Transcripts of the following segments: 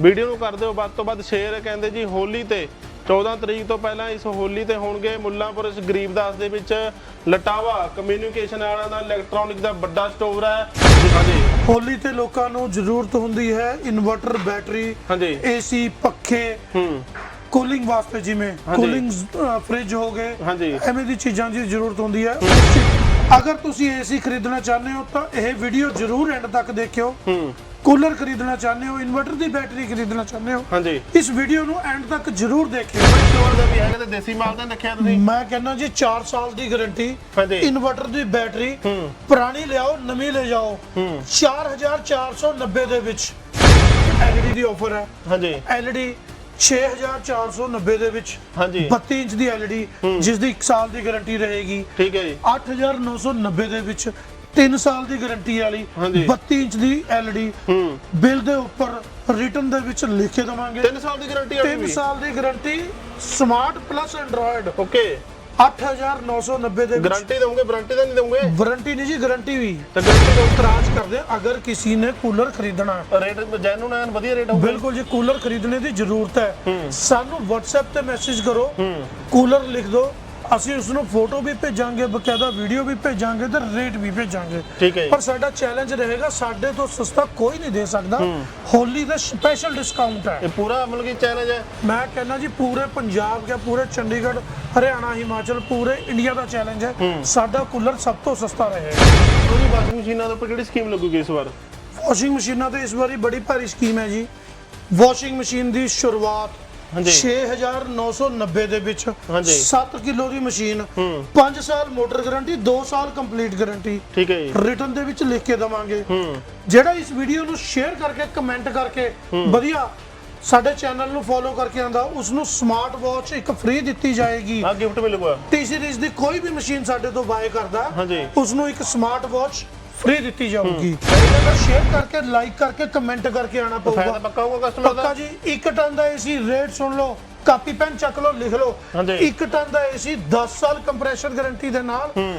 Video ਨੂੰ ਕਰ ਦਿਓ। ਵੱਧ ਤੋਂ ਵੱਧ ਸ਼ੇਅਰ ਕਹਿੰਦੇ ਜੀ ਹੋਲੀ ਤੇ। 14 ਤਰੀਕ ਤੋਂ ਪਹਿਲਾਂ ਇਸ ਹੋਲੀ ਤੇ ਹੋਣਗੇ ਮੁੱਲਾਂਪੁਰ ਇਸ ਗਰੀਬਦਾਸ ਦੇ ਵਿੱਚ ਲਟਾਵਾ। ਕਮਿਊਨੀਕੇਸ਼ਨ ਵਾਲਾ ਦਾ ਇਲੈਕਟ੍ਰੋਨਿਕ ਦਾ ਵੱਡਾ ਸਟੋਰ ਹੈ। ਹਾਂਜੀ। ਹੋਲੀ ਤੇ ਲੋਕਾਂ ਨੂੰ ਜ਼ਰੂਰਤ ਹੁੰਦੀ ਹੈ ਇਨਵਰਟਰ ਬੈਟਰੀ ਹਾਂਜੀ। ਏਸੀ ਪੱਖੇ ਹੂੰ। ਕੂਲਿੰਗ ਵਾਸਤੇ ਜਿਵੇਂ। ਕੂਲਿੰਗ ਫ੍ਰਿਜ ਹੋ ਗਏ। ਹਾਂਜੀ। ਐਵੇਂ ਦੀ ਚੀਜ਼ਾਂ ਦੀ ਜ਼ਰੂਰਤ ਹੁੰਦੀ ਹੈ। ਅਗਰ ਤੁਸੀਂ ਏਸੀ ਖਰੀਦਣਾ ਚਾਹੁੰਦੇ ਹੋ ਤਾਂ ਇਹ ਵੀਡੀਓ ਜ਼ਰੂਰ ਐਂਡ ਤੱਕ ਦੇਖਿਓ। ਹੂੰ। ਕੂਲਰ ਖਰੀਦਣਾ ਚਾਹੁੰਦੇ ਹੋ ਇਨਵਰਟਰ ਦੀ ਬੈਟਰੀ ਖਰੀਦਣਾ ਚਾਹੁੰਦੇ ਹੋ? ਹਾਂਜੀ। ਇਸ ਵੀਡੀਓ ਨੂੰ ਐਂਡ ਤੱਕ ਜ਼ਰੂਰ ਦੇਖਿਓ। ਸਟੋਰ ਦਾ ਵੀ ਹੈਗਾ ਤੇ ਦੇਸੀ ਮਾਲ ਦਾ ਰੱਖਿਆ ਤੁਸੀਂ? ਮੈਂ ਕਹਿੰਦਾ ਜੀ 4 ਸਾਲ ਦੀ ਗਾਰੰਟੀ ਹਾਂਜੀ। ਇਨਵਰਟਰ ਦੀ ਬੈਟਰੀ ਹੂੰ। ਪੁਰਾਣੀ ਲਿਆਓ ਨਵੀਂ ਲੈ ਜਾਓ। ਹੂੰ। 4490 ਦੇ ਵਿੱਚ LED ਦੀ ਆਫਰ ਹੈ। ਹਾਂਜੀ। LED 6490 ਦੇ ਵਿੱਚ ਹਾਂਜੀ। 32 ਇੰਚ ਦੀ LED ਜਿਸ ਦੀ 1 ਸਾਲ ਦੀ ਗਾਰੰਟੀ ਰਹੇਗੀ। ਠੀਕ ਹੈ ਜੀ। 8990 ਦੇ ਵਿੱਚ 3 ਸਾਲ ਦੀ ਗਾਰੰਟੀ ਵਾਲੀ ਹਾਂਜੀ। 32 ਇੰਚ ਦੀ ਹੂੰ। ਬਿੱਲ ਦੇ ਉੱਪਰ ਰਿਟਰਨ ਦੇ ਵਿੱਚ ਲਿਖ ਦਵਾਂਗੇ। 3 ਸਾਲ ਦੀ ਗਾਰੰਟੀ ਆ 3 ਸਾਲ ਦੀ guarantee smart plus android okay. 8990 ਦੇ ਗਾਰੰਟੀ ਦਵਾਂਗੇ ਵਾਰੰਟੀ ਤਾਂ ਨਹੀਂ ਦਵਾਂਗੇ? ਵਾਰੰਟੀ ਨਹੀਂ ਜੀ ਗਾਰੰਟੀ ਵੀ। ਤਾਂ ਗਾਰੰਟੀ ਦੋ ਇਤਰਾਜ਼ ਕਰਦੇ ਅਗਰ ਕਿਸੇ ਨੇ ਕੂਲਰ ਖਰੀਦਣਾ ਰੇਟ ਜੈਨੂਨ ਐਨ ਵਧੀਆ ਰੇਟ ਹੋਊਗਾ ਬਿਲਕੁਲ ਜੀ ਕੂਲਰ ਖਰੀਦਣੇ ਦੀ ਜ਼ਰੂਰਤ ਹੈ। ਸਾਨੂੰ WhatsApp ਤੇ ਮੈਸੇਜ ਕਰੋ। ਕੂਲਰ ਲਿਖ ਦਿਓ ਅਸੀਂ ਉਸ ਨੂੰ ਫੋਟੋ ਵੀ ਭੇਜਾਂਗੇ ਬਕਾਇਦਾ ਵੀਡੀਓ ਵੀ ਭੇਜਾਂਗੇ ਤੇ ਰੇਟ ਵੀ ਭੇਜਾਂਗੇ। ਠੀਕ ਹੈ ਜੀ। ਪਰ ਸਾਡਾ ਚੈਲੰਜ ਰਹੇਗਾ ਸਾਡੇ ਤੋਂ ਸਸਤਾ ਕੋਈ ਨਹੀਂ ਦੇ ਸਕਦਾ। ਹੋਲੀ ਦਾ ਸਪੈਸ਼ਲ ਡਿਸਕਾਊਂਟ ਹੈ। ਇਹ ਪੂਰਾ ਮਤਲਬ ਕਿ ਚੈਲੰਜ ਹੈ? ਮੈਂ ਕਹਿੰਦਾ ਜੀ ਪੂਰੇ ਪੰਜਾਬ ਜਾਂ ਪੂਰੇ ਚੰਡੀਗੜ੍ਹ ਹਰਿਆਣਾ ਹਿਮਾਚਲ ਪੂਰੇ ਇੰਡੀਆ ਦਾ ਚੈਲੰਜ ਹੈ। ਸਾਡਾ ਕੂਲਰ ਸਭ ਤੋਂ ਸਸਤਾ ਰਹੇਗਾ ਉਹਦੀ ਵਾਸ਼ਿੰਗ ਮਸ਼ੀਨਾਂ ਦੇ ਉੱਪਰ ਕਿਹੜੀ ਸਕੀਮ ਲੱਗੂਗੀ ਇਸ ਵਾਰ? ਵਾਸ਼ਿੰਗ ਮਸ਼ੀਨਾਂ ਤੇ ਇਸ ਵਾਰੀ ਬੜੀ ਭਾਰੀ ਸਕੀਮ ਹੈ ਜੀ। ਵਾਸ਼ਿੰਗ ਮਸ਼ੀਨ ਦੀ ਸ਼ੁਰੂਆਤ ਹਾਂਜੀ। 6990 ਦੇ ਵਿੱਚ ਹਾਂਜੀ। 7 ਕਿਲੋ ਦੀ ਮਸ਼ੀਨ ਹੂੰ। 5 ਸਾਲ ਮੋਟਰ ਗਾਰੰਟੀ 2 ਸਾਲ ਕੰਪਲੀਟ ਗਾਰੰਟੀ। ਠੀਕ ਹੈ ਜੀ। ਰਿਟਰਨ ਦੇ ਵਿੱਚ ਲਿਖ ਕੇ ਦਵਾਂਗੇ। ਹੂੰ। ਜਿਹੜਾ ਇਸ ਵੀਡੀਓ ਨੂੰ ਸ਼ੇਅਰ ਕਰਕੇ ਕਮੈਂਟ ਕਰਕੇ ਵਧੀਆ ਸਾਡੇ ਚੈਨਲ ਨੂੰ ਫੋਲੋ ਕਰਕੇ ਆਂਦਾ ਉਸ ਨੂੰ ਸਮਾਰਟ ਵਾਚ ਇੱਕ ਫ੍ਰੀ ਦਿੱਤੀ ਜਾਏਗੀ। ਆ ਗਿਫਟ ਮਿਲੂਗਾ। ਟੀ ਸੀਰੀਜ਼ ਦੀ ਕੋਈ ਵੀ ਮਸ਼ੀਨ ਸਾਡੇ ਤੋਂ ਬਾਏ ਕਰਦਾ। ਉਸ ਨੂੰ ਇੱਕ ਸਮਾਰਟ ਵਾਚ ਫ੍ਰੀ ਦਿੱਤੀ ਜਾਊਗੀ। ਇਹਦਾ ਸ਼ੇਅਰ ਕਰਕੇ ਲਾਈਕ ਕਰਕੇ ਕਮੈਂਟ ਕਰਕੇ ਆਣਾ ਫਾਇਦਾ ਪਊਗਾ। ਪੱਕਾ ਹੋਊਗਾ ਕਸਟਮਰ ਪੱਕਾ ਦਾ ਜੀ 1 ਟਨ ਦਾ ਏਸੀ ਰੇਟ ਸੁਣ ਲਓ ਕਾਪੀ ਪੈਨ ਚੱਕ ਲਓ ਲਿਖ ਲਓ। ਹਾਂਜੀ। 1 ਟਨ ਦਾ ਏਸੀ 10 ਸਾਲ ਕੰਪਰੈਸ਼ਰ ਗਾਰੰਟੀ ਦੇ ਨਾਲ ਹੂੰ।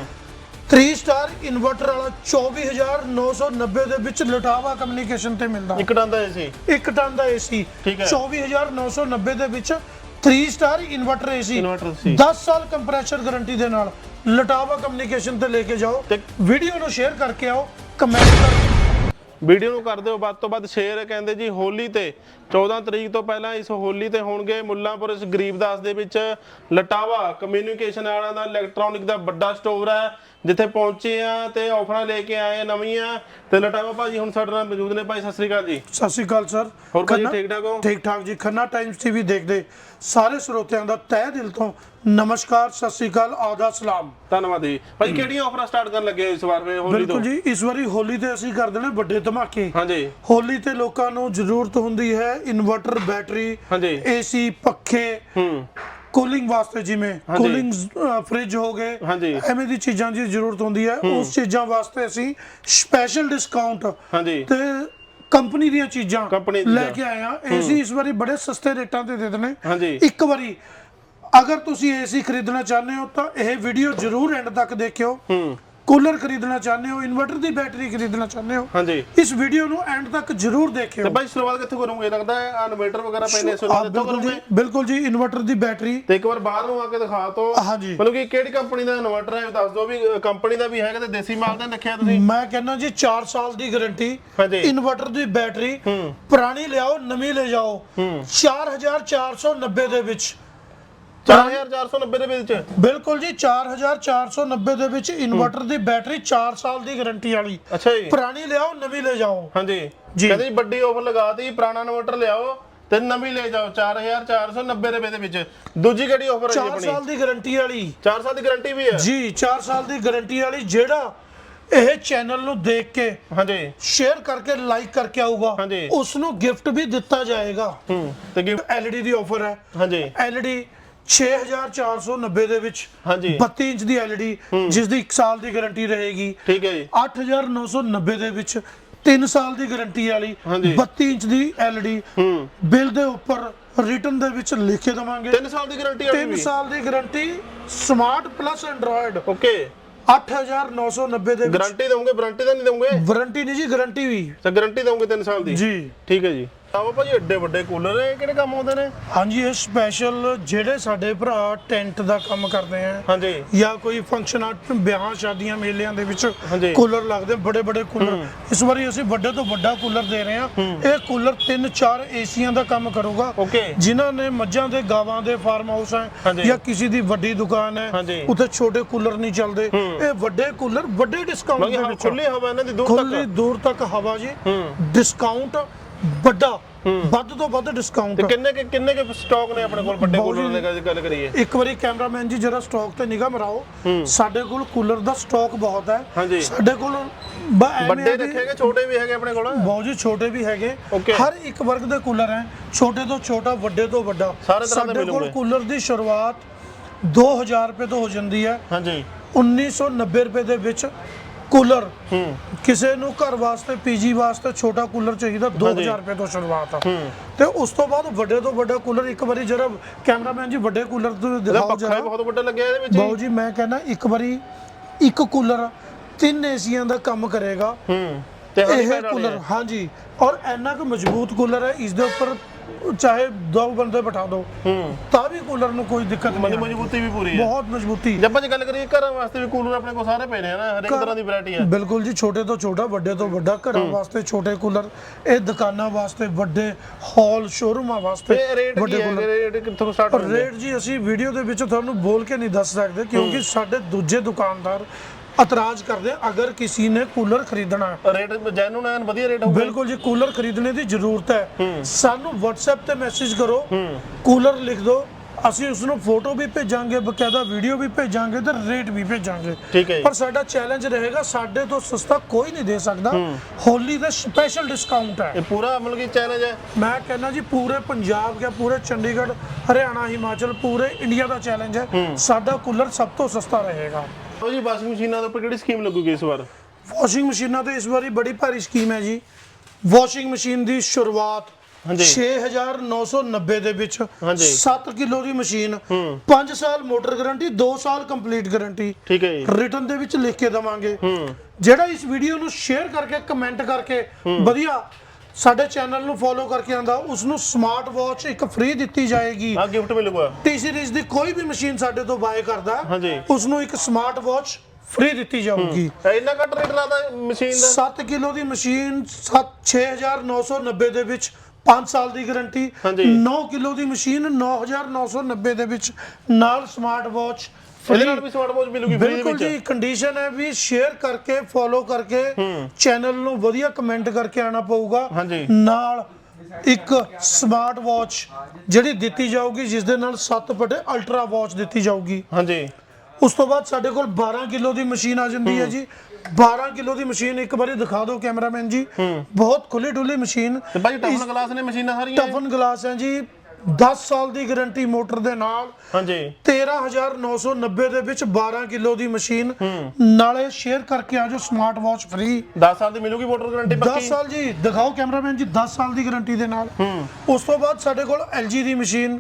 3 ਸਟਾਰ ਇਨਵਰਟਰ ਵਾਲਾ 24990 ਦੇ ਵਿੱਚ ਲਟਾਵਾ ਕਮਿਊਨੀਕੇਸ਼ਨ ਤੇ ਮਿਲਦਾ। ਇੱਕ ਡੰਦਾ ਸੀ 1 ਟਨ ਦਾ ਏਸੀ ਠੀਕ ਹੈ। 24990 ਦੇ ਵਿੱਚ 3 ਸਟਾਰ ਇਨਵਰਟਰ ਏਸੀ Inverter ਸੀ। 10 ਸਾਲ ਕੰਪਰੈਸ਼ਰ ਗਾਰੰਟੀ ਦੇ ਨਾਲ ਲਟਾਵਾ ਕਮਿਊਨੀਕੇਸ਼ਨ ਤੇ ਲੈ ਕੇ ਜਾਓ ਤੇ- ਵੀਡੀਓ ਨੂੰ ਸ਼ੇਅਰ ਕਰਕੇ ਆਓ ਕਮੈਂਟ ਕਰਕੇ ਵੀਡੀਓ ਨੂੰ ਕਰ ਦਿਓ ਵੱਧ ਤੋਂ ਵੱਧ ਸ਼ੇਅਰ ਕਹਿੰਦੇ ਜੀ ਹੋਲੀ ਤੇ 14 ਤਰੀਕ ਤੋਂ ਪਹਿਲਾਂ ਇਸ ਹੋਲੀ ਤੇ ਹੋਣਗੇ ਮੁੱਲਾਂਪੁਰ ਇਸ ਗਰੀਬਦਾਸ ਦੇ ਵਿੱਚ ਲਟਾਵਾ ਕਮਿਊਨੀਕੇਸ਼ਨ ਵਾਲਾ ਦਾ ਇਲੈਕਟ੍ਰੋਨਿਕ ਦਾ ਵੱਡਾ ਸਟੋਰ ਹੈ ਜਿੱਥੇ ਪਹੁੰਚੇ ਆ ਤੇ ਆਫਰਾਂ ਲੈ ਕੇ ਆਏ ਆ ਨਵੀਆਂ। ਤੇ ਲਟਾਵਾ ਭਾਜੀ ਹੁਣ ਸਾਡੇ ਨਾਲ ਮੌਜੂਦ ਨੇ ਭਾਈ ਸਤਿ ਸ੍ਰੀ ਅਕਾਲ ਜੀ। ਸਤਿ ਸ਼੍ਰੀ ਅਕਾਲ ਸਰ। ਹੋਰ ਭਾਜੀ ਖੰਨਾ- ਠੀਕ ਠਾਕ ਹੋ? ਠੀਕ ਠਾਕ ਜੀ। ਖੰਨਾ ਟਾਈਮਸ ਟੀਵੀ ਦੇਖਦੇ ਸਾਰੇ ਸਰੋਤਿਆਂ ਦਾ ਤਹਿ ਦਿਲ ਤੋਂ ਨਮਸਕਾਰ ਸਤਿ ਸ਼੍ਰੀ ਅਕਾਲ ਆਦਾ ਸਲਾਮ। ਧੰਨਵਾਦ ਜੀ। ਭਾਜੀ ਕਿਹੜੀਆਂ ਆਫਰਾਂ ਸਟਾਰਟ ਕਰਨ ਲੱਗੇ ਹੋ ਇਸ ਵਾਰ ਵੇ ਹੋਲੀ ਤੋਂ? ਬਿਲਕੁਲ ਜੀ ਇਸ ਵਾਰੀ ਹੋਲੀ ਤੇ ਅਸੀਂ ਕਰਦੇ ਨੇ ਵੱਡੇ ਧਮਾਕੇ। ਹਾਂਜੀ। ਹੋਲੀ ਤੇ ਲੋਕਾਂ ਨੂੰ ਜ਼ਰੂਰਤ ਹੁੰਦੀ ਹੈ ਇਨਵਰਟਰ ਬੈਟਰੀ ਹਾਂਜੀ। ਏਸੀ ਪੱਖੇ। ਹੂੰ। ਕੂਲਿੰਗ ਵਾਸਤੇ ਜਿਵੇਂ ਹਾਂਜੀ। ਕੂਲਿੰਗ ਫ੍ਰਿਜ ਹੋ ਗਏ ਹਾਂਜੀ। ਐਵੇਂ ਦੀ ਚੀਜ਼ਾਂ ਦੀ ਜ਼ਰੂਰਤ ਹੁੰਦੀ ਹੈ। ਉਸ ਚੀਜ਼ਾਂ ਵਾਸਤੇ ਅਸੀਂ ਸਪੈਸ਼ਲ ਡਿਸਕਾਊਂਟ ਹਾਂਜੀ। ਤੇ ਕੰਪਨੀ ਦੀਆਂ ਚੀਜ਼ਾਂ ਕੰਪਨੀ ਦੀਆਂ। ਲੈ ਕੇ ਆਏ ਆ ਏਸੀ ਇਸ ਵਾਰੀ ਬੜੇ ਸਸਤੇ ਰੇਟਾਂ ਤੇ ਦੇ ਦੇਣੇ। ਹਾਂਜੀ। ਇੱਕ ਵਾਰੀ ਅਗਰ ਤੁਸੀਂ ਏਸੀ ਖਰੀਦਣਾ ਚਾਹੁੰਦੇ ਹੋ ਤਾਂ ਇਹ ਵੀਡੀਓ ਜ਼ਰੂਰ ਐਂਡ ਤੱਕ ਦੇਖਿਓ। ਹੂੰ। ਕੂਲਰ ਖਰੀਦਣਾ ਚਾਹੁੰਦੇ ਹੋ ਇਨਵਰਟਰ ਦੀ ਬੈਟਰੀ ਖਰੀਦਣਾ ਚਾਹੁੰਦੇ ਹੋ? ਹਾਂਜੀ। ਇਸ ਵੀਡੀਓ ਨੂੰ ਐਂਡ ਤੱਕ ਜ਼ਰੂਰ ਦੇਖਿਓ। ਤੇ ਭਾਈ ਸ਼ੁਰੂਆਤ ਕਿੱਥੋਂ ਕਰੋਗੇ? ਲੱਗਦਾ ਹੈ ਇਨਵੇਟਰ ਵਗੈਰਾ ਪਹਿਲੇ ਸ਼ੁਰੂਆਤ ਬਿਲਕੁਲ ਕਰੋਗੇ? ਜੀ ਬਿਲਕੁਲ ਜੀ ਇਨਵਰਟਰ ਦੀ ਬੈਟਰੀ। ਤੇ ਇੱਕ ਵਾਰ ਬਾਹਰ ਨੂੰ ਆ ਕੇ ਦਿਖਾ ਤੋ। ਹਾਂਜੀ। ਮਤਲਬ ਕਿ ਕਿਹੜੀ ਕੰਪਨੀ ਦਾ ਇਨਵਰਟਰ ਹੈ? ਦੱਸ ਦਿਓ ਵੀ ਕੰਪਨੀ ਦਾ ਵੀ ਹੈਗਾ ਤੇ ਦੇਸੀ ਮਾਲ ਦਾ ਰੱਖਿਆ ਤੁਸੀਂ? ਮੈਂ ਕਹਿੰਦਾ ਜੀ 4 ਸਾਲ ਦੀ ਗਾਰੰਟੀ। ਹਾਂਜੀ। ਇਨਵਰਟਰ ਦੀ ਬੈਟਰੀ ਹੂੰ। ਪੁਰਾਣੀ ਲਿਆਓ ਨਵੀਂ ਲੈ ਜਾਓ। ਹੂੰ। 4490 ਦੇ ਵਿੱਚ। 4490 ਦੇ ਵਿੱਚ। ਬਿਲਕੁਲ ਜੀ 4490 ਦੇ ਵਿੱਚ ਇਨਵਰਟਰ ਦੀ ਬੈਟਰੀ 4 ਸਾਲ ਦੀ ਗਾਰੰਟੀ ਵਾਲੀ। ਅੱਛਾ ਜੀ। ਪੁਰਾਣੀ ਲਿਆਓ ਨਵੀਂ ਲੈ ਜਾਓ। ਹਾਂਜੀ। ਜੀ। ਕਹਿੰਦੇ ਜੀ ਵੱਡੀ ਆਫਰ ਲਗਾਤੀ ਪੁਰਾਣਾ ਇਨਵਰਟਰ ਲਿਆਓ ਤੇ ਨਵੀਂ ਲੈ ਜਾਓ 4490 ਰੁਪਏ ਦੇ ਵਿੱਚ। ਦੂਜੀ ਕਿਹੜੀ ਆਫਰ ਹੈ ਜੀ 4 ਆਪਣੀ? ਸਾਲ ਦੀ ਗਾਰੰਟੀ ਵਾਲੀ। 4 ਸਾਲ ਦੀ ਗਾਰੰਟੀ ਵੀ ਹੈ? ਜੀ 4 ਸਾਲ ਦੀ ਗਾਰੰਟੀ ਵਾਲੀ ਜਿਹੜਾ ਇਹ ਚੈਨਲ ਨੂੰ ਦੇਖ ਕੇ ਹਾਂਜੀ। ਸ਼ੇਅਰ ਕਰਕੇ ਲਾਈਕ ਕਰਕੇ ਆਊਗਾ। ਉਸ ਨੂੰ ਗਿਫਟ ਵੀ ਦਿੱਤਾ ਜਾਏਗਾ। ਹੂੰ ਤੇ ਗਿਫਟ LED ਦੀ ਆਫਰ ਹੈ। ਹਾਂਜੀ। LED 6490 ਦੇ ਵਿੱਚ ਹਾਂਜੀ। 32 ਇੰਚ ਦੀ LED ਜਿਸ ਦੀ 1 ਸਾਲ ਦੀ ਗਾਰੰਟੀ ਰਹੇਗੀ। ਠੀਕ ਹੈ ਜੀ। 8990 ਦੇ ਵਿੱਚ 3 ਸਾਲ ਦੀ ਗਾਰੰਟੀ ਵਾਲੀ ਹਾਂਜੀ। 32 ਇੰਚ ਦੀ ਹੂੰ। ਬਿੱਲ ਦੇ ਉੱਪਰ ਰਿਟਰਨ ਦੇ ਵਿੱਚ ਲਿਖ ਕੇ ਦਵਾਂਗੇ। 3 ਸਾਲ ਦੀ ਗਾਰੰਟੀ ਵਾਲੀ 3 ਵੀ। ਸਾਲ ਦੀ guarantee smart plus android. Okay. 8990 ਦੇ ਵਿੱਚ ਗਾਰੰਟੀ ਦਵਾਂਗੇ? ਵਾਰੰਟੀ ਤਾਂ ਨਹੀਂ ਦਵਾਂਗੇ? ਵਾਰੰਟੀ ਨਹੀਂ ਜੀ ਗਾਰੰਟੀ ਵੀ। ਤਾਂ ਗਾਰੰਟੀ ਦਵਾਂਗੇ 3 ਸਾਲ ਦੀ? ਜੀ। ਠੀਕ ਹੈ ਜੀ। ਆਵਾ ਭਾਜੀ ਐਡੇ ਵੱਡੇ ਕੂਲਰ ਇਹ ਕਿਹੜੇ ਕੰਮ ਆਉਂਦੇ ਨੇ? ਹਾਂਜੀ ਇਹ ਸਪੈਸ਼ਲ ਜਿਹੜੇ ਸਾਡੇ ਭਰਾ ਟੈਂਟ ਦਾ ਕੰਮ ਕਰਦੇ ਆ। ਹਾਂਜੀ। ਜਾਂ ਕੋਈ ਫੰਕਸ਼ਨ ਆ ਵਿਆਹਾਂ ਸ਼ਾਦੀਆਂ ਮੇਲਿਆਂ ਦੇ ਵਿੱਚ। ਕੂਲਰ ਲੱਗਦੇ ਬੜੇ ਬੜੇ ਕੂਲਰ। ਇਸ ਵਾਰੀ ਅਸੀਂ ਵੱਡੇ ਤੋਂ ਵੱਡਾ ਕੂਲਰ ਦੇ ਰਹੇ ਹਾਂ। ਇਹ ਕੂਲਰ 3-4 ਏਸੀਆਂ ਦਾ ਕੰਮ ਕਰੂਗਾ। ਜਿਨ੍ਹਾਂ ਨੇ ਮੱਝਾਂ ਦੇ ਗਾਵਾਂ ਦੇ ਫਾਰਮ ਹਾਊਸ ਹੈ। ਜਾਂ ਕਿਸੇ ਦੀ ਵੱਡੀ ਦੁਕਾਨ ਹੈ। ਉੱਥੇ ਛੋਟੇ ਕੂਲਰ ਨਹੀਂ ਚੱਲਦੇ। ਇਹ ਵੱਡੇ ਕੂਲਰ ਵੱਡੇ ਡਿਸਕਾਊਂਟ ਦੇ ਵਿੱਚ ਖੁੱਲੀ ਹਵਾ ਇਹਨਾਂ ਦੀ ਦੂਰ ਖੁੱਲੀ ਤੱਕ ਦੂਰ ਤੱਕ ਹਵਾ ਜੀ। ਡਿਸਕਾਊਂਟ ਵੱਡਾ ਵੱਧ ਤੋਂ ਵੱਧ ਡਿਸਕਾਊਂਟ ਤੇ ਕਿੰਨੇ ਕੁ- ਕਿੰਨੇ ਕੇ ਸਟਾਕ ਨੇ ਆਪਣੇ ਕੋਲ ਵੱਡੇ ਕੂਲਰ। ਦੀ ਗੱਲ- ਗੱਲ ਕਰੀਏ? ਇੱਕ ਵਾਰੀ ਕੈਮਰਾਮੈਨ ਜੀ ਜਰਾ ਸਟਾਕ ਤੇ ਨਿਗਾਹ ਮਰਾਓ। ਸਾਡੇ ਕੋਲ ਕੂਲਰ ਦਾ ਸਟਾਕ ਬਹੁਤ ਹੈ। ਸਾਡੇ ਕੋਲ ਵੱਡੇ ਰੱਖੇਗੇ ਛੋਟੇ ਵੀ ਹੈਗੇ ਆਪਣੇ ਕੋਲ? ਬਹੁਤ ਜੀ ਛੋਟੇ ਵੀ ਹੈਗੇ। ਹਰ ਇੱਕ ਵਰਗ ਦੇ ਕੂਲਰ ਹੈ। ਛੋਟੇ ਤੋਂ ਛੋਟਾ ਵੱਡੇ ਤੋਂ ਵੱਡਾ। ਸਾਰੇ ਤਰ੍ਹਾਂ ਦੇ ਸਾਡੇ ਕੋਲ। ਕੂਲਰ ਦੀ ਸ਼ੁਰੂਆਤ 2000 ਰੁਪਏ ਤੋਂ ਹੋ ਜਾਂਦੀ ਹੈ। ਹਾਂਜੀ। 1990 ਰੁਪਏ ਦੇ ਵਿੱਚ ਕੂਲਰ। ਹੂੰ। ਕਿਸੇ ਨੂੰ ਘਰ ਵਾਸਤੇ ਪੀਜੀ ਵਾਸਤੇ ਛੋਟਾ ਕੂਲਰ ਚਾਹੀਦਾ 2000 ਰੁਪਏ ਤੋਂ ਸ਼ੁਰੂਆਤ ਆ। ਤੇ ਉਸ ਤੋਂ ਬਾਅਦ ਵੱਡੇ ਤੋਂ ਵੱਡਾ ਕੂਲਰ ਇੱਕ ਵਾਰੀ ਜਰਾ ਕੈਮਰਾਮੈਨ ਜੀ ਵੱਡੇ ਕੂਲਰ ਤੋਂ ਦਿਖਾਓ ਜਰਾ। ਬਹੁਤ ਵੱਡਾ ਲੱਗਿਆ ਇਹਦੇ ਵਿੱਚ ਬਾਊ ਜੀ ਮੈਂ ਕਹਿੰਦਾ ਇੱਕ ਵਾਰੀ ਇੱਕ ਕੂਲਰ ਤਿੰਨ ਏਸੀਆਂ ਦਾ ਕੰਮ ਕਰੇਗਾ। ਹੂੰ। ਤੇ ਇਹ ਕੂਲਰ। ਹਾਂਜੀ। ਔਰ ਇੰਨਾ ਕੁ ਮਜ਼ਬੂਤ ਕੂਲਰ ਹੈ ਇਸ ਦੇ ਉੱਪਰ ਚਾਹੇ ਦੋ ਬੰਦੇ ਬਿਠਾ ਦਿਓ ਤਾਂ ਵੀ ਕੂਲਰ ਨੂੰ ਕੋਈ ਦਿੱਕਤ ਨਹੀਂ ਮਜ਼ਬੂਤੀ ਵੀ ਪੂਰੀ ਹੈ। ਬਹੁਤ ਮਜ਼ਬੂਤੀ। ਜੇ ਆਪਾਂ ਜੇ ਗੱਲ ਕਰੀਏ ਘਰਾਂ ਵਾਸਤੇ ਵੀ ਕੂਲਰ ਆਪਣੇ ਕੋਲ ਸਾਰੇ ਪਏ ਨੇ ਹਨਾ ਹਰ ਇੱਕ ਤਰ੍ਹਾਂ ਦੀ ਵੈਰਾਈਟੀ ਹੈ ਬਿਲਕੁਲ ਜੀ ਛੋਟੇ ਤੋਂ ਛੋਟਾ ਵੱਡੇ ਤੋਂ ਵੱਡਾ ਘਰਾਂ ਵਾਸਤੇ ਛੋਟੇ ਕੂਲਰ ਇਹ ਦੁਕਾਨਾਂ ਵਾਸਤੇ ਵੱਡੇ ਹਾਲ ਸ਼ੋਰੂਮਾਂ ਵਾਸਤੇ ਵੱਡੇ ਕੂਲਰ। ਰੇਟ ਕਿੱਥੋਂ ਸਟਾਰਟ ਹੁੰਦੇ ਰੇਟ ਜੀ ਅਸੀਂ ਵੀਡੀਓ ਦੇ ਵਿੱਚ ਤੁਹਾਨੂੰ ਬੋਲ ਕੇ ਨਹੀਂ ਦੱਸ ਸਕਦੇ ਕਿਉਂਕਿ ਸਾਡੇ ਦੂਜੇ ਦੁਕਾਨਦਾਰ ਇਤਰਾਜ਼ ਕਰਦੇ ਆ, ਅਗਰ ਕਿਸੇ ਨੇ ਕੂਲਰ ਖਰੀਦਣਾ ਰੇਟ ਜੈਨੂਨ ਐਨ ਵਧੀਆ ਰੇਟ ਹੋਊਗਾ। ਬਿਲਕੁਲ ਜੀ ਕੂਲਰ ਖਰੀਦਣੇ ਦੀ ਜ਼ਰੂਰਤ ਹੈ। ਸਾਨੂੰ WhatsApp ਤੇ ਮੈਸੇਜ ਕਰੋ। ਕੂਲਰ ਲਿਖ ਦਿਓ ਅਸੀਂ ਉਸ ਨੂੰ ਫੋਟੋ ਵੀ ਭੇਜਾਂਗੇ ਬਕਾਇਦਾ ਵੀਡੀਓ ਵੀ ਭੇਜਾਂਗੇ ਤੇ ਰੇਟ ਵੀ ਭੇਜਾਂਗੇ। ਠੀਕ ਹੈ ਜੀ। ਪਰ ਸਾਡਾ ਚੈਲੰਜ ਰਹੇਗਾ ਸਾਡੇ ਤੋਂ ਸਸਤਾ ਕੋਈ ਨਹੀਂ ਦੇ ਸਕਦਾ। ਹੋਲੀ ਦਾ ਸਪੈਸ਼ਲ ਡਿਸਕਾਊਂਟ ਹੈ। ਇਹ ਪੂਰਾ ਮਤਲਬ ਕਿ ਚੈਲੰਜ ਹੈ। ਮੈਂ ਕਹਿੰਦਾ ਜੀ ਪੂਰੇ ਪੰਜਾਬ ਜਾਂ ਪੂਰੇ ਚੰਡੀਗੜ੍ਹ ਹਰਿਆਣਾ ਹਿਮਾਚਲ ਪੂਰੇ ਇੰਡੀਆ ਦਾ ਚੈਲੰਜ ਹੈ। ਸਾਡਾ ਕੂਲਰ ਸਭ ਤੋਂ ਸਸਤਾ ਰਹੇਗਾ। ਉਹ ਜੀ ਵਾਸ਼ਿੰਗ ਮਸ਼ੀਨਾਂ ਦੇ ਉੱਪਰ ਕਿਹੜੀ ਸਕੀਮ ਲੱਗੂਗੀ ਇਸ ਵਾਰ? ਵਾਸ਼ਿੰਗ ਮਸ਼ੀਨਾਂ ਤੇ ਇਸ ਵਾਰੀ ਬੜੀ ਭਾਰੀ ਸਕੀਮ ਹੈ ਜੀ। ਵਾਸ਼ਿੰਗ ਮਸ਼ੀਨ ਦੀ ਸ਼ੁਰੂਆਤ ਹਾਂਜੀ। 6990 ਦੇ ਵਿੱਚ ਹਾਂਜੀ। 7 ਕਿਲੋ ਦੀ ਮਸ਼ੀਨ 5 ਸਾਲ ਮੋਟਰ ਗਾਰੰਟੀ 2 ਸਾਲ ਕੰਪਲੀਟ ਗਾਰੰਟੀ। ਠੀਕ ਹੈ ਜੀ। ਰਿਟਰਨ ਦੇ ਵਿੱਚ ਲਿਖ ਕੇ ਦਵਾਂਗੇ। ਹੂੰ। ਜਿਹੜਾ ਇਸ ਵੀਡੀਓ ਨੂੰ ਸ਼ੇਅਰ ਕਰਕੇ ਕਮੈਂਟ ਕਰਕੇ ਵਧੀਆ ਸਾਡੇ ਚੈਨਲ ਨੂੰ ਫੋਲੋ ਕਰਕੇ ਆਂਦਾ ਉਸ ਨੂੰ ਸਮਾਰਟ ਵਾਚ ਇੱਕ ਫ੍ਰੀ ਦਿੱਤੀ ਜਾਏਗੀ। ਆ ਗਿਫਟ ਮਿਲੂਗਾ। ਟੀ ਸੀਰੀਜ਼ ਦੀ ਕੋਈ ਵੀ ਮਸ਼ੀਨ ਸਾਡੇ ਤੋਂ ਬਾਏ ਕਰਦਾ ਹੈ, ਹਾਂਜੀ। ਉਸ ਨੂੰ ਇੱਕ ਸਮਾਰਟ ਵਾਚ ਫ੍ਰੀ ਦਿੱਤੀ ਜਾਊਗੀ। ਇੰਨਾ ਘੱਟ ਰੇਟ ਲਾਦਾ ਮਸ਼ੀਨ ਦਾ? 7 ਕਿਲੋ ਦੀ ਮਸ਼ੀਨ 7 6990 ਦੇ ਵਿੱਚ 5 ਸਾਲ ਦੀ ਗਾਰੰਟੀ ਹਾਂਜੀ। 9 ਕਿਲੋ ਦੀ ਮਸ਼ੀਨ 9990 ਦੇ ਵਿੱਚ ਨਾਲ ਸਮਾਰਟ ਵਾਚ ਇਹਦੇ ਨਾਲ ਵੀ ਸਮਾਰਟ ਵਾਚ ਮਿਲੂਗੀ ਫ੍ਰੀ ਦੇ ਬਿਲਕੁਲ ਵਿੱਚ। ਜੀ ਕੰਡੀਸ਼ਨ ਹੈ ਵੀ ਸ਼ੇਅਰ ਕਰਕੇ ਫੋਲੋ ਕਰਕੇ ਚੈਨਲ ਨੂੰ ਵਧੀਆ ਕਮੈਂਟ ਕਰਕੇ ਆਣਾ ਪਊਗਾ। ਨਾਲ ਇੱਕ ਸਮਾਰਟ ਵਾਚ ਜਿਹੜੀ ਦਿੱਤੀ ਜਾਊਗੀ ਜਿਸ ਦੇ ਨਾਲ 7 ਬਟੇ ਅਲਟਰਾ ਵਾਚ ਦਿੱਤੀ ਜਾਊਗੀ। ਹਾਂਜੀ। ਉਸ ਤੋਂ ਬਾਅਦ ਸਾਡੇ ਕੋਲ 12 ਕਿਲੋ ਦੀ ਮਸ਼ੀਨ ਆ ਜਾਂਦੀ ਹੈ ਜੀ। 12 ਕਿਲੋ ਦੀ ਮਸ਼ੀਨ ਇੱਕ ਵਾਰੀ ਦਿਖਾ ਦਿਓ ਕੈਮਰਾਮੈਨ ਜੀ। ਬਹੁਤ ਖੁੱਲੀ ਡੁੱਲੀ ਮਸ਼ੀਨ। ਤੇ ਭਾਜੀ ਟਫਨ ਗਲਾਸ ਨੇ ਮਸ਼ੀਨਾਂ ਸਾਰੀਆਂ। ਟਫਨ ਗਲਾਸ ਹੈ ਜੀ। 10 ਸਾਲ ਦੀ ਗਾਰੰਟੀ ਮੋਟਰ ਦੇ ਨਾਲ ਹਾਂਜੀ। 13990 ਦੇ ਵਿੱਚ 12 ਕਿਲੋ ਦੀ ਮਸ਼ੀਨ ਨਾਲੇ ਸ਼ੇਅਰ ਕਰਕੇ ਆ ਜਾਓ ਸਮਾਰਟ ਵਾਚ ਫ੍ਰੀ 10 ਸਾਲ ਦੀ ਮਿਲੂਗੀ ਵਾਟਰ ਗਾਰੰਟੀ 10 ਪੱਕੀ ਸਾਲ ਜੀ ਦਿਖਾਓ ਕੈਮਰਾਮੈਨ ਜੀ 10 ਸਾਲ ਦੀ ਗਾਰੰਟੀ ਦੇ ਨਾਲ। ਉਸ ਤੋਂ ਬਾਅਦ ਸਾਡੇ ਕੋਲ LG ਦੀ ਮਸ਼ੀਨ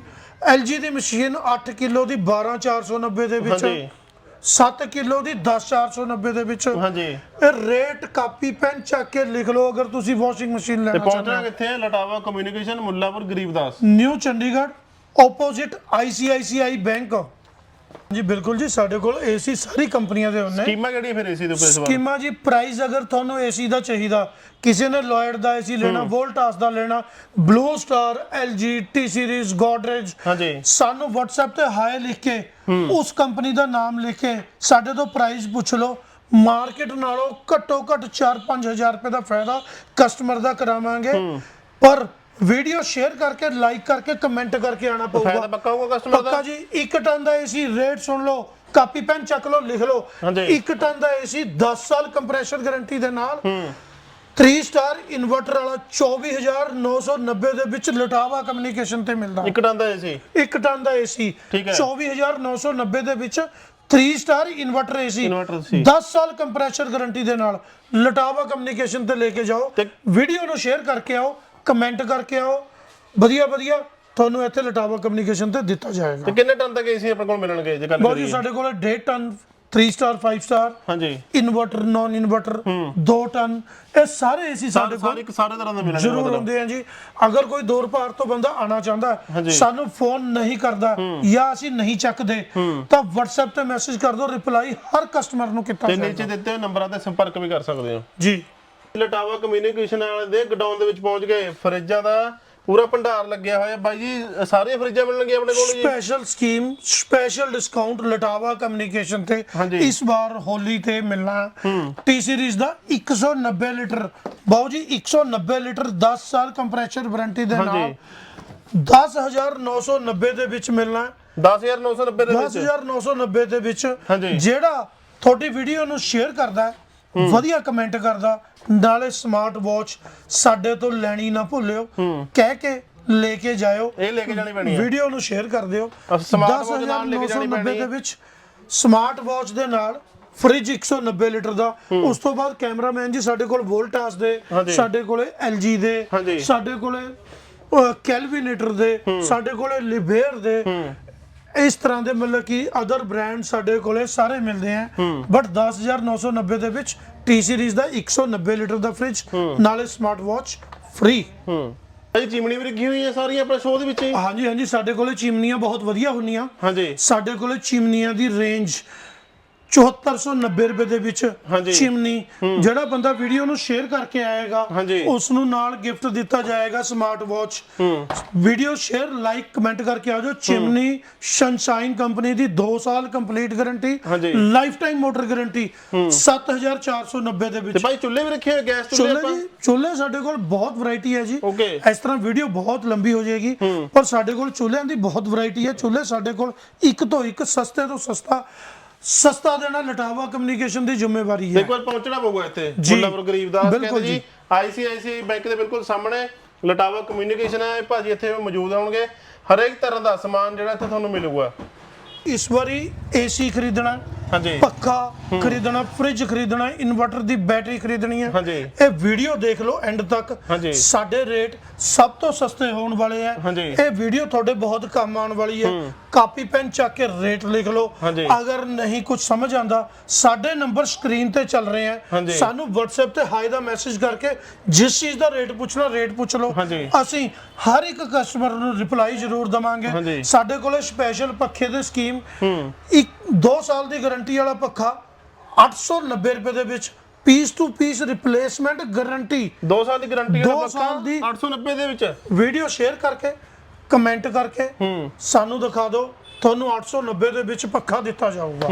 LG ਦੀ ਮਸ਼ੀਨ 8 ਕਿਲੋ ਦੀ 12490 ਦੇ ਵਿੱਚ। ਹਾਂਜੀ। 7 ਕਿਲੋ ਦੀ 10490 ਦੇ ਵਿੱਚ ਹਾਂਜੀ। ਇਹ ਰੇਟ ਕਾਪੀ ਪੈਨ ਚੱਕ ਕੇ ਲਿਖ ਲਓ ਅਗਰ ਤੁਸੀਂ ਵਾਸ਼ਿੰਗ ਮਸ਼ੀਨ ਲੈਣਾ ਚਾਹੁੰਦੇ ਪਹੁੰਚਣਾ ਹੋ। ਕਿੱਥੇ? ਹੈ Latawa communication Mullapur Garibdas new Chandigarh opposite ICICI bank ਜੀ ਬਿਲਕੁਲ ਜੀ ਸਾਡੇ ਕੋਲ ਏਸੀ ਸਾਰੀ ਕੰਪਨੀਆਂ ਦੇ ਹੁੰਦੇ ਸਕੀਮਾਂ ਕਿਹੜੀਆਂ ਫਿਰ ਏਸੀ ਦੇ ਉੱਪਰ ਇਸ ਵਾਰ? ਸਕੀਮਾਂ ਜੀ ਪ੍ਰਾਈਸ ਅਗਰ ਤੁਹਾਨੂੰ ਏਸੀ ਦਾ ਚਾਹੀਦਾ ਕਿਸੇ ਨੇ ਲੋਇਡ ਦਾ ਏਸੀ ਲੈਣਾ ਵੋਲਟਾਸ ਦਾ ਲੈਣਾ Blue Star LG T series Godrej ਹਾਂਜੀ। ਸਾਨੂੰ WhatsApp ਤੇ ਹਾਈ ਲਿਖ ਕੇ ਉਸ ਕੰਪਨੀ ਦਾ ਨਾਮ ਲਿਖ ਕੇ ਸਾਡੇ ਤੋਂ ਪ੍ਰਾਈਸ ਪੁੱਛ ਲਓ। ਮਾਰਕੀਟ ਨਾਲੋਂ ਘੱਟੋ ਘੱਟ 4-5000 ਰੁਪਏ ਦਾ ਫਾਇਦਾ ਕਸਟਮਰ ਦਾ ਕਰਾਵਾਂਗੇ। ਪਰ ਵੀਡੀਓ ਸ਼ੇਅਰ ਕਰਕੇ ਲਾਈਕ ਕਰਕੇ ਕਮੈਂਟ ਕਰਕੇ ਆਣਾ ਫਾਇਦਾ ਪਊਗਾ। ਪੱਕਾ ਹੋਊਗਾ ਕਸਟਮਰ ਪੱਕਾ ਦਾ ਜੀ 1 ਟਨ ਦਾ ਏਸੀ ਰੇਟ ਸੁਣ ਲਓ ਕਾਪੀ ਪੈਨ ਚੱਕ ਲਓ ਲਿਖ ਲਓ। ਹਾਂਜੀ। 1 ਟਨ ਦਾ ਏਸੀ 10 ਸਾਲ ਕੰਪਰੈਸ਼ਰ ਗਾਰੰਟੀ ਦੇ ਨਾਲ। 3 ਸਟਾਰ ਇਨਵਰਟਰ ਵਾਲਾ 24990 ਦੇ ਵਿੱਚ ਲਟਾਵਾ ਕਮਿਊਨੀਕੇਸ਼ਨ ਤੇ ਮਿਲਦਾ। ਇੱਕ ਟਨ ਦਾ ਏਸੀ? 1 ਟਨ ਦਾ ਏਸੀ ਠੀਕ ਹੈ। 24990 ਦੇ ਵਿੱਚ 3 star inverter AC Inverter AC 10 ਸਾਲ ਕੰਪਰੈਸ਼ਰ ਗਾਰੰਟੀ ਦੇ ਨਾਲ ਲਟਾਵਾ ਕਮਿਊਨੀਕੇਸ਼ਨ ਤੇ ਲੈ ਕੇ ਜਾਓ। ਤੇ- ਵੀਡੀਓ ਨੂੰ ਸ਼ੇਅਰ ਕਰਕੇ ਆਓ ਕਮੈਂਟ ਕਰਕੇ ਆਓ। ਵਧੀਆ ਵਧੀਆ। ਤੁਹਾਨੂੰ ਇੱਥੇ ਲਟਾਵਾ ਕਮਿਊਨੀਕੇਸ਼ਨ ਤੇ ਦਿੱਤਾ ਜਾਏਗਾ। ਤੇ ਕਿੰਨੇ ਟਨ ਤੱਕ ਏਸੀ ਆਪਣੇ ਕੋਲ ਮਿਲਣਗੇ ਜੇ ਗੱਲ ਬਹੁਤ ਜੀ ਕਰੀਏ? ਸਾਡੇ ਕੋਲ 1.5 ਟਨ 3 ਸਟਾਰ 5 ਸਟਾਰ ਹਾਂਜੀ। Inverter non inverter 2 ton. ਇਹ ਸਾਰੇ ਏਸੀ ਸਾਡੇ ਸਾਰੇ ਕੋਲ ਸਾਰੇ ਸਾਰੇ ਤਰ੍ਹਾਂ ਦੇ ਮਿਲਣਗੇ ਜ਼ਰੂਰ ਹੁੰਦੇ ਆ ਜੀ। ਅਗਰ ਕੋਈ ਦੂਰ ਭਾਰ ਤੋਂ ਬੰਦਾ ਆਣਾ ਚਾਹੁੰਦਾ ਹੈ, ਹਾਂਜੀ। ਸਾਨੂੰ ਫੋਨ ਨਹੀਂ ਕਰਦਾ ਜਾਂ ਅਸੀਂ ਨਹੀਂ ਚੱਕਦੇ ਤਾਂ WhatsApp ਤੇ ਮੈਸੇਜ ਕਰ ਦਿਓ ਰਿਪਲਾਈ ਹਰ ਕਸਟਮਰ ਨੂੰ ਕੀਤਾ ਤੇ ਜਾਏਗਾ। ਨੀਚੇ ਦਿੱਤੇ ਹੋਏ ਨੰਬਰਾਂ ਤੇ ਸੰਪਰਕ ਵੀ ਕਰ ਸਕਦੇ ਹੋ। ਜੀ। ਲਟਾਵਾ ਕਮਿਊਨੀਕੇਸ਼ਨ ਵਾਲੇ ਦੇ ਗਡਾਊਨ ਦੇ ਵਿੱਚ ਪਹੁੰਚ ਗਏ। ਫਰਿੱਜਾਂ ਦਾ ਪੂਰਾ ਭੰਡਾਰ ਲੱਗਿਆ ਹੋਇਆ। ਬਾਈ ਜੀ ਸਾਰੀਆਂ ਫਰਿੱਜਾਂ ਮਿਲਣਗੀਆਂ ਆਪਣੇ ਕੋਲ ਜੀ? Special scheme special discount Latawa communication ਤੇ। ਇਸ ਵਾਰ ਹੋਲੀ ਤੇ ਮਿਲਣਾ। ਟੀ ਸੀਰੀਜ਼ ਦਾ 190 ਲੀਟਰ। ਬਾਊ ਜੀ 190 ਲੀਟਰ 10 ਸਾਲ ਕੰਪਰੈਸ਼ਰ ਵਾਰੰਟੀ ਦੇ ਨਾਲ ਹਾਂਜੀ 10990 ਦੇ ਵਿੱਚ ਮਿਲਣਾ। 10990 ਦੇ ਵਿੱਚ? 10990 ਦੇ ਵਿੱਚ। ਜਿਹੜਾ ਤੁਹਾਡੀ ਵੀਡੀਓ ਨੂੰ ਸ਼ੇਅਰ ਕਰਦਾ ਹੈ ਵਧੀਆ ਕਮੈਂਟ ਕਰਦਾ। ਨਾਲੇ ਸਮਾਰਟ ਵਾਚ ਸਾਡੇ ਤੋਂ ਲੈਣੀ ਨਾ ਭੁੱਲਿਓ। ਕਹਿ ਕੇ ਲੈ ਕੇ ਜਾਇਓ। ਇਹ ਲੈ ਕੇ ਜਾਣੀ ਪੈਣੀ ਹੈ ਵੀਡੀਓ ਨੂੰ ਸ਼ੇਅਰ ਕਰ ਦਿਓ। smart watch ਨਾਲ ਲੈ ਕੇ ਜਾਣੀ 10,990 ਪੈਣੀ। ਦੇ ਵਿੱਚ ਸਮਾਰਟ ਵਾਚ ਦੇ ਨਾਲ ਫ੍ਰਿਜ 190 ਲੀਟਰ ਦਾ। ਉਸ ਤੋਂ ਬਾਅਦ ਕੈਮਰਾਮੈਨ ਜੀ ਸਾਡੇ ਕੋਲ ਵੋਲਟਾਸ ਦੇ। ਸਾਡੇ ਕੋਲੇ LG ਦੇ ਹਾਂਜੀ। ਸਾਡੇ ਕੋਲੇ ਕੈਲਵਿਨੇਟਰ ਦੇ ਸਾਡੇ ਕੋਲੇ ਲਿਬੇਰ ਦੇ ਇਸ ਤਰ੍ਹਾਂ ਦੇ ਮਤਲਬ ਕਿ ਅਦਰ ਬ੍ਰਾਂਡ ਸਾਡੇ ਕੋਲੇ ਸਾਰੇ ਮਿਲਦੇ ਆ। ਬਟ 10990 ਦੇ ਵਿੱਚ ਟੀ ਸੀਰੀਜ਼ ਦਾ 190 ਲੀਟਰ ਦਾ ਫ੍ਰਿਜ ਨਾਲੇ ਸਮਾਰਟ ਵਾਚ ਫ੍ਰੀ ਹੂੰ ਚਿਮਣੀ ਵੀ ਲੱਗੀ ਹੋਈ ਹੈ ਸਾਰੀਆਂ ਆਪਣੇ ਸ਼ੋਅ ਦੇ ਵਿੱਚ? ਹਾਂਜੀ ਹਾਂਜੀ ਸਾਡੇ ਕੋਲੇ ਚਿਮਨੀਆਂ ਬਹੁਤ ਵਧੀਆ ਹੁੰਦੀਆਂ। ਹਾਂਜੀ। ਸਾਡੇ ਕੋਲੇ ਚਿਮਨੀਆਂ ਦੀ ਰੇਂਜ 7490 ਰੁਪਏ ਦੇ ਵਿੱਚ। ਚਿਮਨੀ ਜਿਹੜਾ ਬੰਦਾ ਵੀਡੀਓ ਨੂੰ ਸ਼ੇਅਰ ਕਰਕੇ ਆਏਗਾ। ਉਸ ਨੂੰ ਨਾਲ ਗਿਫਟ ਦਿੱਤਾ ਜਾਏਗਾ smart watch video share like comment ਕਰਕੇ ਆ ਜਾਓ। ਚਿਮਨੀ ਸਨਸ਼ਾਈਨ ਕੰਪਨੀ ਦੀ 2 ਸਾਲ complete guarantee. Lifetime motor guarantee 7490 ਦੇ ਤੇ ਵਿੱਚ ਭਾਈ ਚੁੱਲ੍ਹੇ ਵੀ ਰੱਖੇ ਹੋਏ ਗੈਸ ਚੁੱਲ੍ਹੇ ਆਪਾਂ? ਜੀ ਚੁੱਲ੍ਹੇ ਸਾਡੇ ਕੋਲ ਬਹੁਤ ਵੈਰਾਈਟੀ ਹੈ ਜੀ. ਇਸ ਤਰ੍ਹਾਂ ਵੀਡੀਓ ਬਹੁਤ ਲੰਬੀ ਹੋ ਜਾਏਗੀ ਪਰ ਸਾਡੇ ਕੋਲ ਚੁੱਲ੍ਹਿਆਂ ਦੀ ਬਹੁਤ ਵੈਰਾਈਟੀ ਹੈ। ਚੁੱਲ੍ਹੇ ਸਾਡੇ ਕੋਲ ਇੱਕ ਤੋਂ ਇੱਕ ਸਸਤੇ ਤੋਂ ਸਸਤਾ ਸਸਤਾ ਦੇਣਾ ਲਟਾਵਾ ਕਮਿਊਨੀਕੇਸ਼ਨ ਦੀ ਜ਼ਿੰਮੇਵਾਰੀ ਹੈ। ਇੱਕ ਵਾਰ ਪਹੁੰਚਣਾ ਪਊਗਾ ਇੱਥੇ। ਜੀ। ਮੁੱਲਾਪੁਰ ਗਰੀਬਦਾਸ ਬਿਲਕੁਲ ਕਹਿੰਦੇ ਜੀ ਆਈਸੀਆਈਸੀ ਬੈਂਕ ਦੇ ਬਿਲਕੁਲ ਸਾਹਮਣੇ ਲਟਾਵਾ ਕਮਿਊਨੀਕੇਸ਼ਨ ਹੈ। ਇਹ ਭਾਜੀ ਇੱਥੇ ਮੌਜੂਦ ਹੋਣਗੇ। ਹਰੇਕ ਤਰ੍ਹਾਂ ਦਾ ਸਮਾਨ ਜਿਹੜਾ ਇੱਥੇ ਤੁਹਾਨੂੰ ਮਿਲੂਗਾ। ਇਸ ਵਾਰੀ ਏਸੀ ਖਰੀਦਣਾ ਹਾਂਜੀ ਪੱਖਾ ਖਰੀਦਣਾ ਫ੍ਰਿਜ ਖਰੀਦਣਾ ਇਨਵਰਟਰ ਦੀ ਬੈਟਰੀ ਖਰੀਦਣੀ ਹੈ ਹਾਂਜੀ। ਇਹ ਵੀਡੀਓ ਦੇਖ ਲਓ ਐਂਡ ਤੱਕ ਹਾਂਜੀ। ਸਾਡੇ ਰੇਟ ਸਭ ਤੋਂ ਸਸਤੇ ਹੋਣ ਵਾਲੇ ਆ। ਇਹ ਵੀਡੀਓ ਤੁਹਾਡੇ ਬਹੁਤ ਕੰਮ ਆਉਣ ਵਾਲੀ ਹੈ ਕਾਪੀ ਪੈਨ ਚੱਕ ਕੇ ਰੇਟ ਲਿਖ ਲਓ। ਅਗਰ ਨਹੀਂ ਕੁਝ ਸਮਝ ਆਂਦਾ ਸਾਡੇ ਨੰਬਰ ਸਕਰੀਨ ਤੇ ਚੱਲ ਰਹੇ ਆ। ਸਾਨੂੰ WhatsApp ਤੇ ਹਾਈ ਦਾ ਮੈਸੇਜ ਕਰਕੇ ਜਿਸ ਚੀਜ਼ ਦਾ ਰੇਟ ਪੁੱਛਣਾ ਰੇਟ ਪੁੱਛ ਲਓ। ਅਸੀਂ ਹਰ ਇੱਕ ਕਸਟਮਰ ਨੂੰ ਰਿਪਲਾਈ ਜ਼ਰੂਰ ਦਵਾਂਗੇ। ਸਾਡੇ ਕੋਲੇ ਸਪੈਸ਼ਲ ਪੱਖੇ ਦੀ ਸਕੀਮ ਇੱਕ 2 ਸਾਲ ਦੀ ਗਾਰੰਟੀ ਵਾਲਾ ਪੱਖਾ 890 ਰੁਪਏ ਦੇ ਵਿੱਚ piece to piece replacement guarantee 2 ਸਾਲ ਦੀ ਗਾਰੰਟੀ ਸਾਲ ਦੀ- 890 ਦੇ ਵਿੱਚ। ਵੀਡੀਓ ਸ਼ੇਅਰ ਕਰਕੇ ਕਮੈਂਟ ਕਰਕੇ ਸਾਨੂੰ ਦਿਖਾ ਦਿਓ ਤੁਹਾਨੂੰ 890 ਦੇ ਵਿੱਚ ਪੱਖਾ ਦਿੱਤਾ ਜਾਊਗਾ।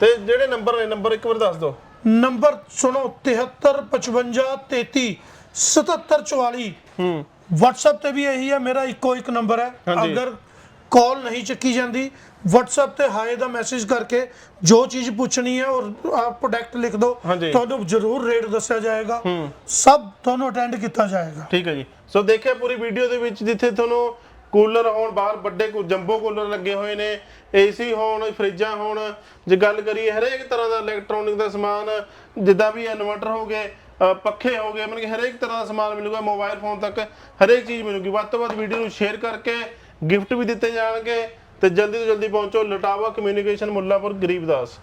ਤੇ ਜਿਹੜੇ ਨੰਬਰ ਨੇ ਨੰਬਰ ਇੱਕ ਵਾਰ ਦੱਸ ਦਿਓ। ਨੰਬਰ ਸੁਣੋ 73 55 33 77 44 ਹੂੰ। WhatsApp ਤੇ ਵੀ ਇਹੀ ਹੈ ਮੇਰਾ ਇੱਕੋ ਇੱਕ ਨੰਬਰ ਹੈ। ਅਗਰ ਕਾਲ ਨਹੀਂ ਚੱਕੀ ਜਾਂਦੀ WhatsApp ਤੇ ਹਾਏ ਦਾ ਮੈਸੇਜ ਕਰਕੇ ਜੋ ਚੀਜ਼ ਪੁੱਛਣੀ ਹੈ ਔਰ ਆਪ ਪ੍ਰੋਡਕਟ ਲਿਖ ਦਿਓ ਹਾਂਜੀ। ਤੁਹਾਨੂੰ ਜ਼ਰੂਰ ਰੇਟ ਦੱਸਿਆ ਜਾਏਗਾ। ਸਭ ਤੁਹਾਨੂੰ ਅਟੈਂਡ ਕੀਤਾ ਜਾਏਗਾ। ਠੀਕ ਹੈ ਜੀ। ਸੋ ਦੇਖਿਆ ਪੂਰੀ ਵੀਡੀਓ ਦੇ ਵਿੱਚ ਜਿੱਥੇ ਤੁਹਾਨੂੰ ਕੂਲਰ ਹੋਣ ਬਾਹਰ ਵੱਡੇ ਕੋ ਜੰਬੋ ਕੂਲਰ ਲੱਗੇ ਹੋਏ ਨੇ ਏਸੀ ਹੋਣ ਫਰਿੱਜਾਂ ਹੋਣ ਜੇ ਗੱਲ ਕਰੀਏ ਹਰੇਕ ਤਰ੍ਹਾਂ ਦਾ ਇਲੈਕਟ੍ਰੋਨਿਕ ਦਾ ਸਮਾਨ ਜਿੱਦਾਂ ਵੀ ਇਨਵਰਟਰ ਹੋ ਗਏ ਅ, ਪੱਖੇ ਹੋ ਗਏ ਮਤਲਬ ਕਿ ਹਰੇਕ ਤਰ੍ਹਾਂ ਦਾ ਸਮਾਨ ਮਿਲੂਗਾ ਮੋਬਾਈਲ ਫੋਨ ਤੱਕ ਹਰੇਕ ਚੀਜ਼ ਮਿਲੂਗੀ। ਵੱਧ ਤੋਂ ਵੱਧ ਵੀਡੀਓ ਨੂੰ ਸ਼ੇਅਰ ਕਰਕੇ ਗਿਫਟ ਵੀ ਦਿੱਤੇ ਜਾਣਗੇ। ਤੇ ਜਲਦੀ ਤੋਂ ਜਲਦੀ ਪਹੁੰਚੋ ਲਟਾਵਾ ਕਮਿਊਨੀਕੇਸ਼ਨ ਮੁੱਲਾਪੁਰ ਗਰੀਬਦਾਸ